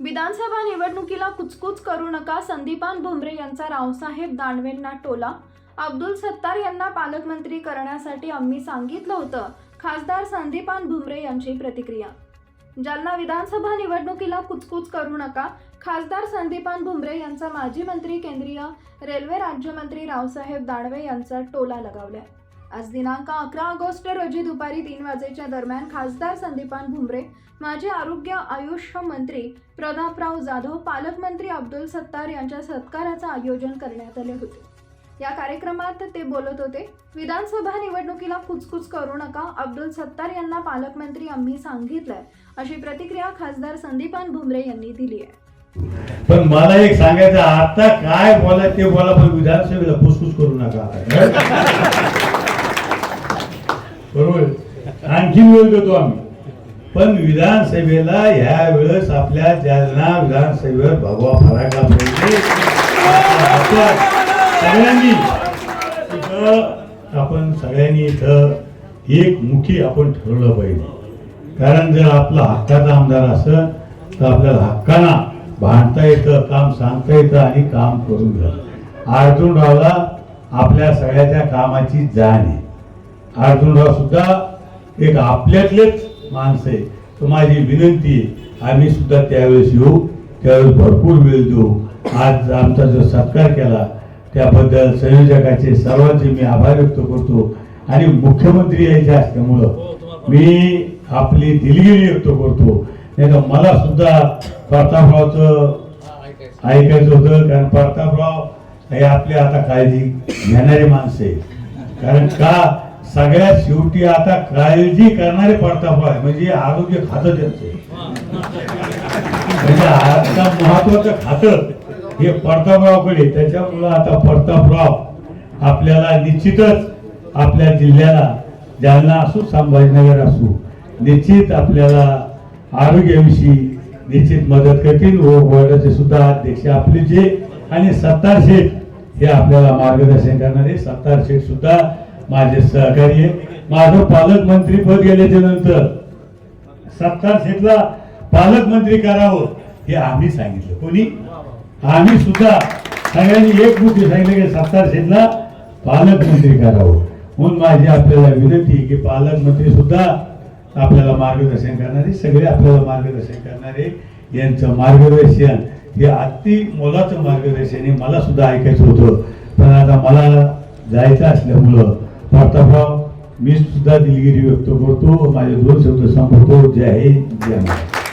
विधानसभा निवडणुकीला कुचकुच करू नका संदीपान भुमरे यांचा रावसाहेब दानवेंना टोला. अब्दुल सत्तार यांना पालकमंत्री करण्यासाठी आम्ही सांगितलं होतं. खासदार संदीपान भुमरे यांची प्रतिक्रिया. जालना विधानसभा निवडणुकीला कुचकुच करू नका खासदार संदीपान भुमरे यांचा माजी मंत्री केंद्रीय रेल्वे राज्यमंत्री रावसाहेब दानवे यांचा टोला लगावलाय. आज दिनांक अकरा ऑगस्ट रोजी दुपारी तीन वाजेच्या दरम्यान खासदार संदीपान भुमरे माजी आरोग्य आयुष मंत्री प्रतापराव जाधव पालकमंत्री अब्दुल सत्तार यांच्या सत्काराचं आयोजन करण्यात आले होते. या कार्यक्रमात ते बोलत होते विधानसभा निवडणुकीला कुचकुच करू नका अब्दुल सत्तार यांना पालकमंत्री आम्ही सांगितलंय अशी प्रतिक्रिया खासदार संदीपान भुमरे यांनी दिली आहे. पण मला एक सांगायचं आता काय बोला ते बोला पण विधानसभेला फुसफुस करू नका. आणखी वेळ देतो आम्ही. पण विधानसभेला ह्या वेळेस आपल्या जालना विधानसभेवर भगवा फराका पाहिजे सगळ्यांनी इथं आपण सगळ्यांनी इथं एक मुखी आपण ठरवलं पाहिजे. कारण जर आपला हक्काचा आमदार असं तर आपल्याला हक्काना भांडता येतं काम सांगता येतं आणि काम करून घ्या अर्जुनरावला आपल्या सगळ्याच्या कामाची जाण आहे. अर्जुनराव सुद्धा एक आपल्यातलेच माणसं आहे. तर माझी विनंती आम्ही सुद्धा त्यावेळेस येऊ त्यावेळेस भरपूर वेळ देऊ. आज आमचा जो सत्कार केला त्याबद्दल संयोजकाचे सर्वांचे मी आभार व्यक्त करतो. आणि मुख्यमंत्री यायचे असल्यामुळं मी आपली दिलगिरी व्यक्त करतो. नाही तर मला सुद्धा प्रतापरावचं ऐकायचं होतं कारण प्रतापराव हे आपले आता काळजी घेणारे माणसं आहे कारण का? सगळ्यात शेवटी आता काळजी करणारे प्रतापराव आहे म्हणजे आरोग्य खातं त्यांचं. म्हणजे आता महत्वाचं खातं हे प्रतापरावकडे त्याच्यामुळं आता प्रतापराव आपल्याला निश्चितच आपल्या जिल्ह्याला जालना असो संभाजीनगर असो निश्चित आपल्याला आरोग्याविषयी निश्चित मदत करतील. व बोर्डाचे सुद्धा अध्यक्ष आपले जे आणि सत्तार शेठ हे आपल्याला मार्गदर्शन करणारे. सत्तार शेठ सुद्धा माझे सहकारी माझं पालकमंत्री पद गेल्याच्यानंतर सत्ता शेठला पालकमंत्री करावं हे आम्ही सांगितलं. कोणी? आम्ही सुद्धा सगळ्यांनी एक मुद्दे सांगितलं की सत्ता शेठला पालकमंत्री करावं. म्हणून माझी आपल्याला विनंती की पालकमंत्री सुद्धा आपल्याला मार्गदर्शन करणारे सगळे आपल्याला मार्गदर्शन करणारे यांचं मार्गदर्शन हे अति मोलाचं मार्गदर्शन हे मला सुद्धा ऐकायचं होतं. पण आता मला जायचं असल्यामुळं प्रतापराव मी सुद्धा दिलगिरी व्यक्त करतो. माझे दोन शब्द सांगतो. जय हिंद जय महाराज